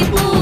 people.